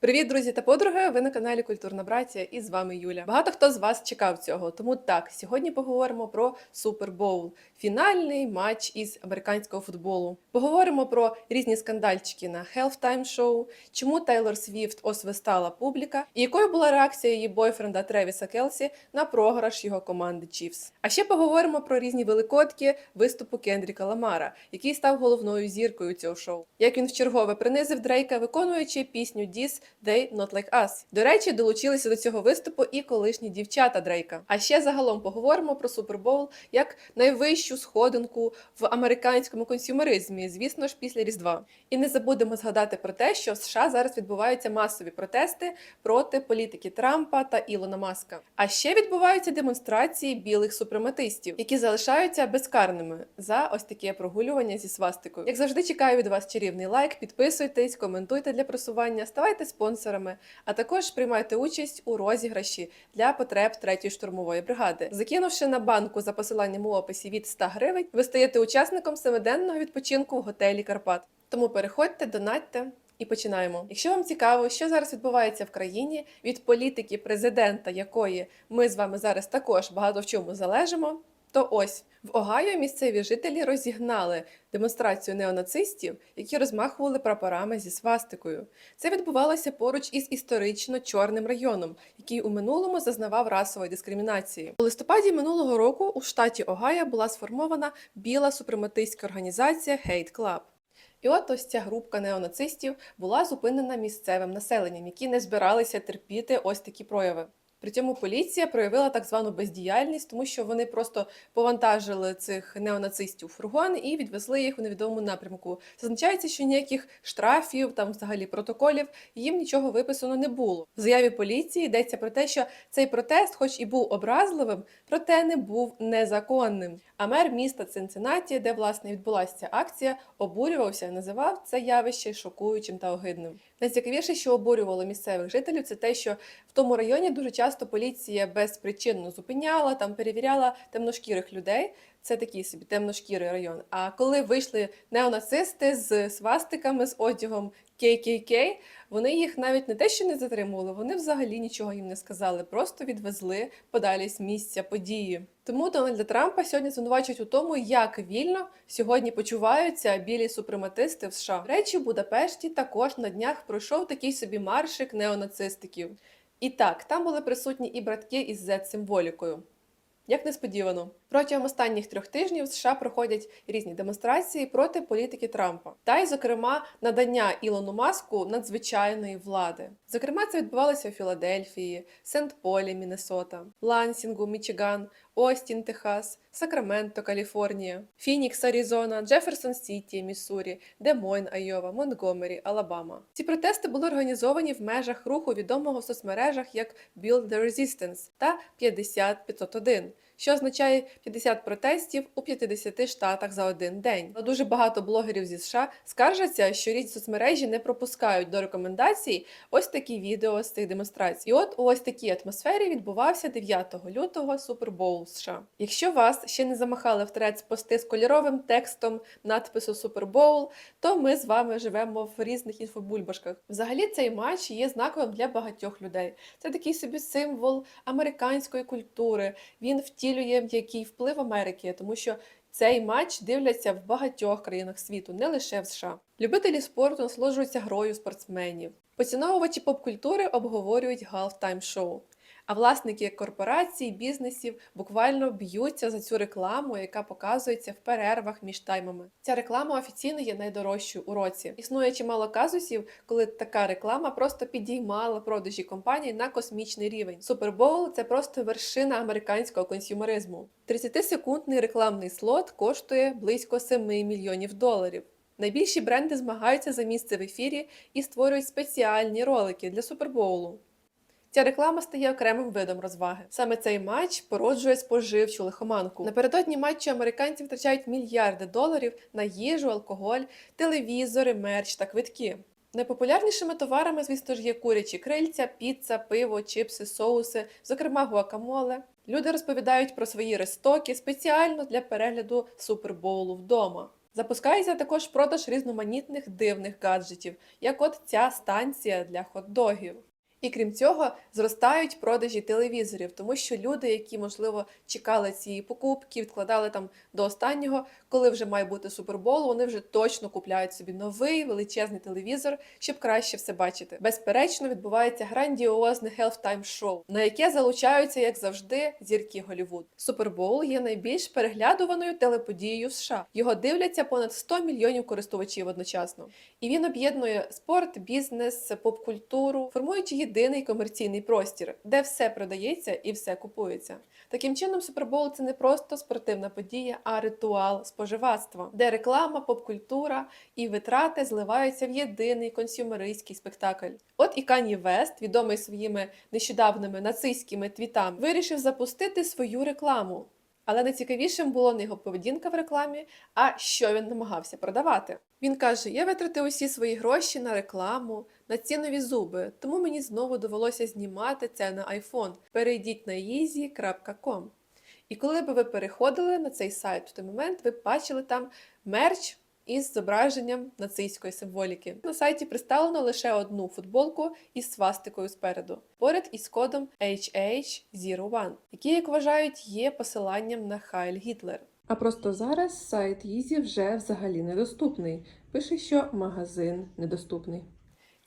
Привіт, друзі та подруги! Ви на каналі Культурна Братія і з вами Юля. Багато хто з вас чекав цього. Тому так, сьогодні поговоримо про Супербоул, фінальний матч із американського футболу. Поговоримо про різні скандальчики на Halftime Show, чому Тейлор Свіфт освистала публіка, і якою була реакція її бойфренда Тревіса Келсі на програш його команди Chiefs. А ще поговоримо про різні великодки виступу Кендріка Ламара, який став головною зіркою цього шоу. Як він вчергове принизив Дрейка, виконуючи пісню Діс They Not Like Us. До речі, долучилися до цього виступу і колишні дівчата Дрейка. А ще загалом поговоримо про Супербоул як найвищу сходинку в американському консюмеризмі, звісно ж, після Різдва. І не забудемо згадати про те, що в США зараз відбуваються масові протести проти політики Трампа та Ілона Маска. А ще відбуваються демонстрації білих супрематистів, які залишаються безкарними за ось таке прогулювання зі свастикою. Як завжди, чекаю від вас чарівний лайк, підписуйтесь, коментуйте для просування, ставайте спонсорами, а також приймайте участь у розіграші для потреб третьої штурмової бригади. Закинувши на банку за посиланням у описі від 100 гривень, ви стаєте учасником семиденного відпочинку в готелі Карпат. Тому переходьте, донатьте. І починаємо. Якщо вам цікаво, що зараз відбувається в країні від політики президента, якої ми з вами зараз також багато в чому залежимо, то ось в Огайо місцеві жителі розігнали демонстрацію неонацистів, які розмахували прапорами зі свастикою. Це відбувалося поруч із історично чорним районом, який у минулому зазнавав расової дискримінації. У листопаді минулого року у штаті Огайо була сформована біла супрематистська організація Hate Club. І от ось ця групка неонацистів була зупинена місцевим населенням, які не збиралися терпіти ось такі прояви. При цьому поліція проявила так звану бездіяльність, тому що вони просто повантажили цих неонацистів фургон і відвезли їх у невідомому напрямку. Зазначається, що ніяких штрафів, там взагалі протоколів їм нічого виписано не було. В заяві поліції йдеться про те, що цей протест, хоч і був образливим, проте не був незаконним. А мер міста Цинциннаті, де власне відбулася акція, обурювався називав це явище шокуючим та огидним. Найцікавіше, що обурювало місцевих жителів, це те, що тому районі дуже часто поліція безпричинно зупиняла, там перевіряла темношкірих людей. Це такий собі темношкірий район. А коли вийшли неонацисти з свастиками, з одягом KKK, вони їх навіть не те, що не затримували, вони взагалі нічого їм не сказали, просто відвезли подалі з місця події. Тому Дональда Трампа сьогодні звинувачують у тому, як вільно сьогодні почуваються білі супрематисти в США. Речі, в Будапешті також на днях пройшов такий собі маршик неонацистиків. І так, там були присутні і братки із Z-символікою. Як несподівано, протягом останніх трьох тижнів США проходять різні демонстрації проти політики Трампа, та й, зокрема, надання Ілону Маску надзвичайної влади. Зокрема, це відбувалося у Філадельфії, Сент-Полі, Міннесота, Лансінгу, Мічиган, Остін, Техас, Сакраменто, Каліфорнія, Фінікс, Аризона, Джеферсон Сіті, Міссурі, Демойн, Айова, Монтгомері, Алабама. Ці протести були організовані в межах руху відомого в соцмережах як Build the Resistance та 50501 що означає 50 протестів у 50 штатах за один день. Дуже багато блогерів зі США скаржаться, що різні соцмережі не пропускають до рекомендацій ось такі відео з цих демонстрацій. І от у ось такій атмосфері відбувався 9 лютого Супербоул США. Якщо вас ще не замахали в трец пости з кольоровим текстом надпису Супербоул, то ми з вами живемо в різних інфобульбашках. Взагалі цей матч є знаковим для багатьох людей. Це такий собі символ американської культури. Він втілює який вплив Америки, тому що цей матч дивляться в багатьох країнах світу, не лише в США. Любителі спорту насолоджуються грою спортсменів. Поціновувачі поп-культури обговорюють halftime шоу. А власники корпорацій, бізнесів буквально б'ються за цю рекламу, яка показується в перервах між таймами. Ця реклама офіційно є найдорожчою у році. Існує чимало казусів, коли така реклама просто підіймала продажі компаній на космічний рівень. Супербоул це просто вершина американського консюмеризму. 30-секундний рекламний слот коштує близько 7 мільйонів доларів. Найбільші бренди змагаються за місце в ефірі і створюють спеціальні ролики для супербоулу. Ця реклама стає окремим видом розваги. Саме цей матч породжує споживчу лихоманку. Напередодні матчу американці втрачають мільярди доларів на їжу, алкоголь, телевізори, мерч та квитки. Найпопулярнішими товарами, звісно ж, є курячі крильця, піца, пиво, чипси, соуси, зокрема гуакамоле. Люди розповідають про свої рестоки спеціально для перегляду супербоулу вдома. Запускається також продаж різноманітних дивних гаджетів, як от ця станція для хот-догів. І крім цього, зростають продажі телевізорів, тому що люди, які можливо чекали цієї покупки, відкладали там до останнього, коли вже має бути супербол, вони вже точно купляють собі новий величезний телевізор, щоб краще все бачити. Безперечно, відбувається грандіозне хелфтайм шоу, на яке залучаються, як завжди, зірки Голівуд. Супербол є найбільш переглядуваною телеподією в США. Його дивляться понад 100 мільйонів користувачів одночасно. І він об'єднує спорт, бізнес, поп-культуру, формуючи єдиний комерційний простір, де все продається і все купується. Таким чином, супербол це не просто спортивна подія, а ритуал споживацтва, де реклама, поп-культура і витрати зливаються в єдиний консюмеристський спектакль. От і Кані Вест, відомий своїми нещодавними нацистськими твітами, вирішив запустити свою рекламу. Але найцікавішим було не його поведінка в рекламі, а що він намагався продавати. Він каже: Я витратив усі свої гроші на рекламу, на ці нові зуби, тому мені знову довелося знімати це на iPhone. Перейдіть на easy.com. І коли би ви переходили на цей сайт в той момент, ви б бачили там мерч із зображенням нацистської символіки. На сайті представлено лише одну футболку із свастикою спереду, поряд із кодом HH01, який, як вважають, є посиланням на Хайль Гітлер. А просто зараз сайт Їзі вже взагалі недоступний. Пише, що магазин недоступний.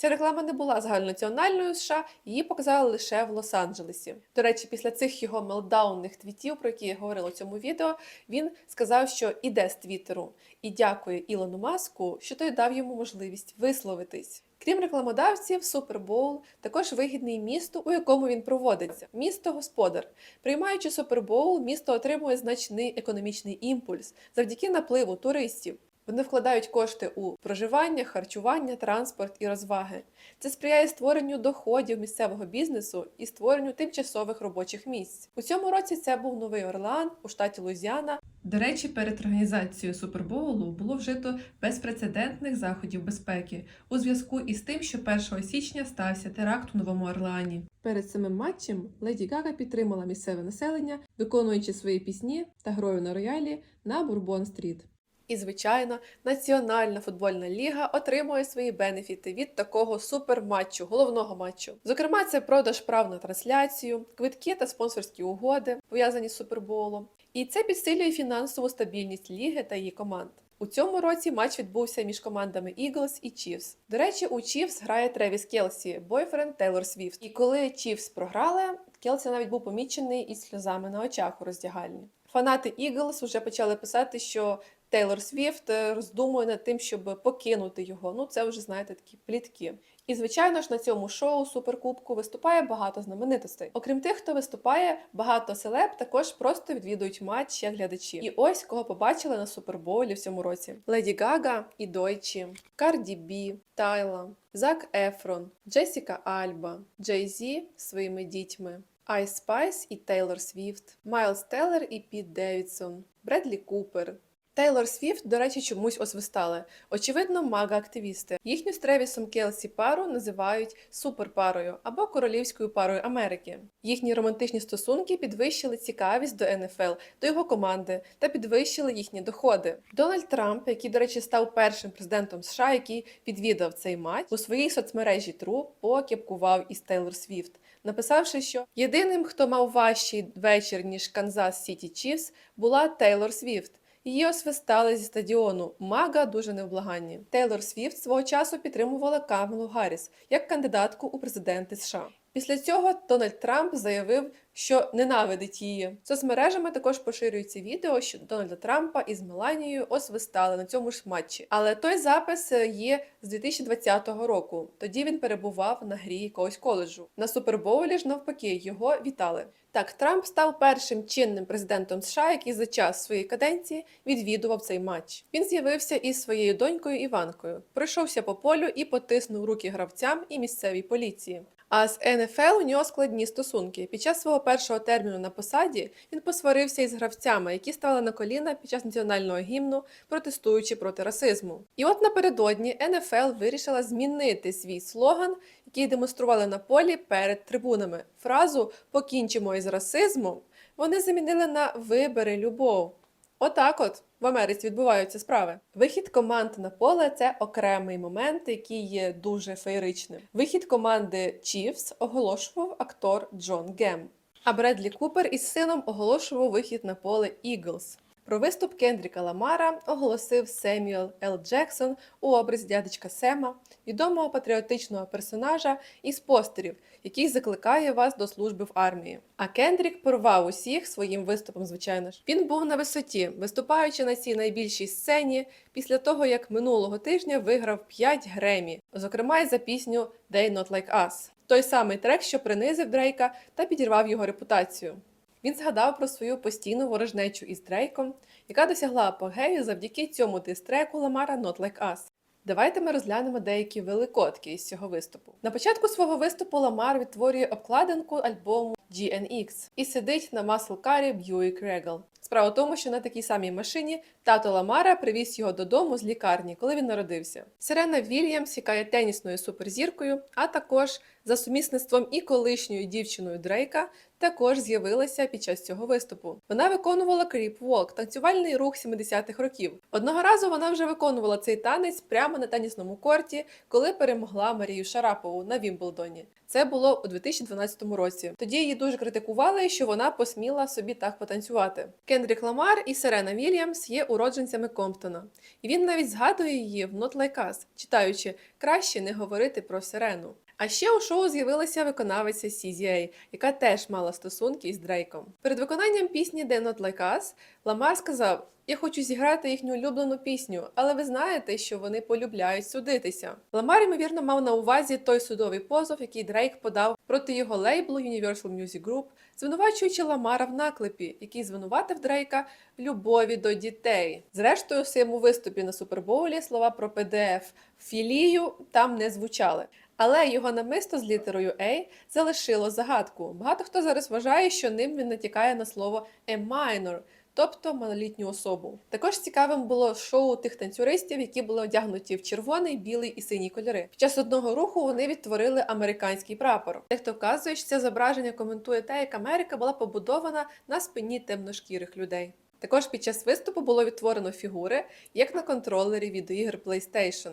Ця реклама не була загальнонаціональною США, її показали лише в Лос-Анджелесі. До речі, після цих його мелдаунних твітів, про які я говорила у цьому відео, він сказав, що іде з Твіттеру і дякує Ілону Маску, що той дав йому можливість висловитись. Крім рекламодавців, Супербоул також вигідний місту, у якому він проводиться. Місто господар. Приймаючи Супербоул, місто отримує значний економічний імпульс завдяки напливу туристів. Вони вкладають кошти у проживання, харчування, транспорт і розваги. Це сприяє створенню доходів місцевого бізнесу і створенню тимчасових робочих місць. У цьому році це був Новий Орлеан у штаті Луїзіана. До речі, перед організацією Супербоулу було вжито безпрецедентних заходів безпеки у зв'язку із тим, що 1 січня стався теракт у Новому Орлеані. Перед самим матчем Леді Гага підтримала місцеве населення, виконуючи свої пісні та грою на роялі на Бурбон-стріт. І, звичайно, Національна футбольна ліга отримує свої бенефіти від такого суперматчу, головного матчу. Зокрема, це продаж прав на трансляцію, квитки та спонсорські угоди, пов'язані з суперболом. І це підсилює фінансову стабільність ліги та її команд. У цьому році матч відбувся між командами Eagles і Chiefs. До речі, у Chiefs грає Тревіс Келсі, бойфренд Тейлор Свіфт. І коли Chiefs програли, Келсі навіть був помічений із сльозами на очах у роздягальні. Фанати Eagles вже почали писати, що Тейлор Свіфт е, роздумує над тим, щоб покинути його. Ну, це вже знаєте такі плітки. І звичайно ж на цьому шоу Суперкубку виступає багато знаменитостей. Окрім тих, хто виступає, багато селеб також просто відвідують матч як глядачі. І ось кого побачили на супербоулі в цьому році: Леді Гага і Дойчі, Карді Бі, Тайла, Зак Ефрон, Джесіка Альба, Джей Зі своїми дітьми. Айс Спайс і Тейлор Свіфт, Майлз Теллер і Піт Девідсон, Бредлі Купер. Тейлор Свіфт, до речі, чомусь освистали. Очевидно, мага-активісти. Їхню з Тревісом Келсі пару називають суперпарою або королівською парою Америки. Їхні романтичні стосунки підвищили цікавість до НФЛ, до його команди та підвищили їхні доходи. Дональд Трамп, який, до речі, став першим президентом США, який відвідав цей матч, у своїй соцмережі True покепкував із Тейлор Свіфт. Написавши, що єдиним, хто мав важчий вечір ніж Канзас Сіті Чіфс, була Тейлор Свіфт. Її освистали зі стадіону. Мага дуже невблаганні. Тейлор Свіфт свого часу підтримувала Камелу Гарріс як кандидатку у президенти США. Після цього Дональд Трамп заявив, що ненавидить її. Соцмережами також поширюється відео, що Дональда Трампа із Меланією освистали на цьому ж матчі. Але той запис є з 2020 року. Тоді він перебував на грі якогось коледжу. На супербоулі ж навпаки його вітали. Так, Трамп став першим чинним президентом США, який за час своєї каденції відвідував цей матч. Він з'явився із своєю донькою Іванкою, пройшовся по полю і потиснув руки гравцям і місцевій поліції. А з НФЛ у нього складні стосунки. Під час свого першого терміну на посаді він посварився із гравцями, які стали на коліна під час національного гімну, протестуючи проти расизму. І от напередодні НФЛ вирішила змінити свій слоган, який демонстрували на полі перед трибунами. Фразу Покінчимо із расизмом вони замінили на вибери любов. Отак от. В Америці відбуваються справи. Вихід команд на поле це окремий момент, який є дуже феєричним. Вихід команди Chiefs оголошував актор Джон Гем. А Бредлі Купер із сином оголошував вихід на поле Eagles. Про виступ Кендріка Ламара оголосив Семюел Л. Джексон у образі дядечка Сема, відомого патріотичного персонажа із постерів, який закликає вас до служби в армії. А Кендрік порвав усіх своїм виступом, звичайно ж. Він був на висоті, виступаючи на цій найбільшій сцені після того, як минулого тижня виграв 5 Гремі, зокрема й за пісню They Not Like Us. Той самий трек, що принизив Дрейка та підірвав його репутацію. Він згадав про свою постійну ворожнечу із Дрейком, яка досягла апогею завдяки цьому дистреку Ламара Not Like Us. Давайте ми розглянемо деякі великодки із цього виступу. На початку свого виступу Ламар відтворює обкладинку альбому GNX і сидить на маслкарі Buick Regal. Справа в тому, що на такій самій машині тато Ламара привіз його додому з лікарні, коли він народився. Сирена Вільямс, яка є тенісною суперзіркою, а також за сумісництвом і колишньою дівчиною Дрейка, також з'явилася під час цього виступу. Вона виконувала Walk, танцювальний рух 70-х років. Одного разу вона вже виконувала цей танець прямо на тенісному корті, коли перемогла Марію Шарапову на Вімблдоні. Це було у 2012 році. Тоді її дуже критикували, що вона посміла собі так потанцювати. Кендрік Ламар і Серена Вільямс є уродженцями Комптона, і він навіть згадує її в Not Like Us, читаючи краще не говорити про Сирену. А ще у шоу з'явилася виконавиця CZA, яка теж мала стосунки із Дрейком. Перед виконанням пісні «They Not Like Us» Ламар сказав: Я хочу зіграти їхню улюблену пісню, але ви знаєте, що вони полюбляють судитися. Ламар, ймовірно, мав на увазі той судовий позов, який Дрейк подав проти його лейблу Universal Music Group, звинувачуючи Ламара в наклепі, який звинуватив Дрейка в любові до дітей. Зрештою, у своєму виступі на Супербоулі слова про PDF філію там не звучали. Але його намисто з літерою A залишило загадку. Багато хто зараз вважає, що ним він натякає на слово a minor, тобто малолітню особу. Також цікавим було шоу тих танцюристів, які були одягнуті в червоний, білий і синій кольори. Під час одного руху вони відтворили американський прапор. Дехто вказує, що це зображення коментує те, як Америка була побудована на спині темношкірих людей. Також під час виступу було відтворено фігури, як на контролері відеоігр PlayStation.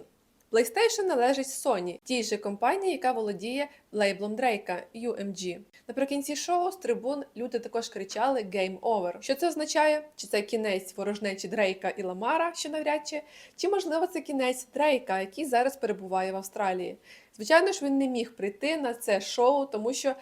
PlayStation належить Sony, тій же компанії, яка володіє лейблом Дрейка UMG. Наприкінці шоу з трибун люди також кричали «Game over». Що це означає? Чи це кінець ворожнечі Дрейка і Ламара, що навряд чи, чи можливо це кінець Дрейка, який зараз перебуває в Австралії? Звичайно ж, він не міг прийти на це шоу, тому що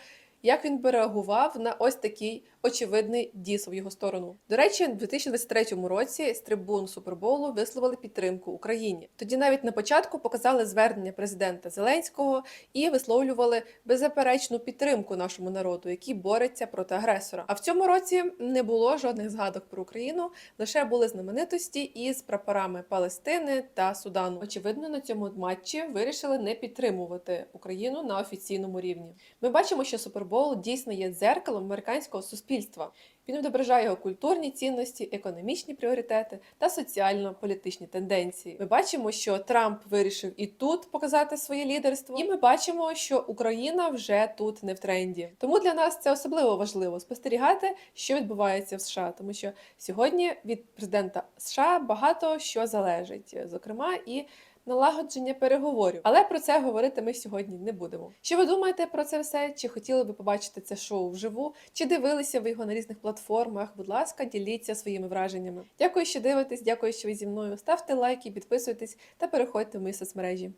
як він би реагував на ось такий очевидний діс в його сторону. До речі, у 2023 році з трибун Супербоулу висловили підтримку Україні. Тоді навіть на початку показали звернення президента Зеленського і висловлювали беззаперечну підтримку нашому народу, який бореться проти агресора. А в цьому році не було жодних згадок про Україну, лише були знаменитості із прапорами Палестини та Судану. Очевидно, на цьому матчі вирішили не підтримувати Україну на офіційному рівні. Ми бачимо, що Супербоул дійсно є дзеркалом американського суспільства. Він відображає його культурні цінності, економічні пріоритети та соціально-політичні тенденції. Ми бачимо, що Трамп вирішив і тут показати своє лідерство, і ми бачимо, що Україна вже тут не в тренді. Тому для нас це особливо важливо спостерігати, що відбувається в США, тому що сьогодні від президента США багато що залежить, зокрема і налагодження переговорів. Але про це говорити ми сьогодні не будемо. Що ви думаєте про це все? Чи хотіли би побачити це шоу вживу? Чи дивилися ви його на різних платформах? Будь ласка, діліться своїми враженнями. Дякую, що дивитесь, дякую, що ви зі мною. Ставте лайки, підписуйтесь та переходьте в мої соцмережі.